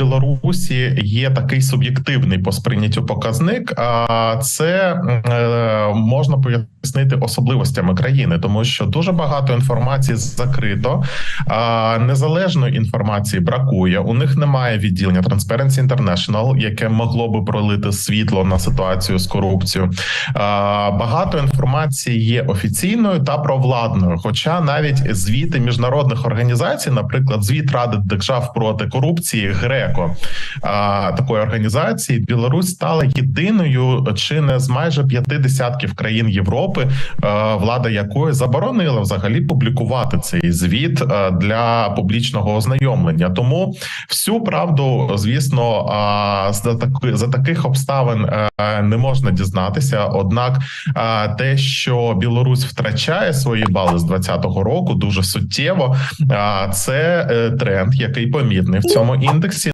Білорусі є такий суб'єктивний по сприйняттю показник, а це е, можна пояснити особливостями країни, тому що дуже багато інформації закрито, а незалежної інформації бракує. У них немає відділення Transparency International, яке могло би пролити світло на ситуацію з корупцією. А, Багато інформації є офіційною та провладною. Хоча навіть звіти міжнародних організацій, наприклад, звіт Ради держав проти корупції ГРЕКО а, такої організації, Білорусь стала єдиною чи не з майже п'яти десятків країн Європи, а, влада якої заборонила взагалі публікувати цей звіт для публічного ознайомлення. Тому всю правду, звісно, за таки за таких обставин е, не можна дізнатися. Однак, те, що Білорусь втрачає свої бали з 2020 року, дуже суттєво. Це е, тренд, який помітний в цьому індексі.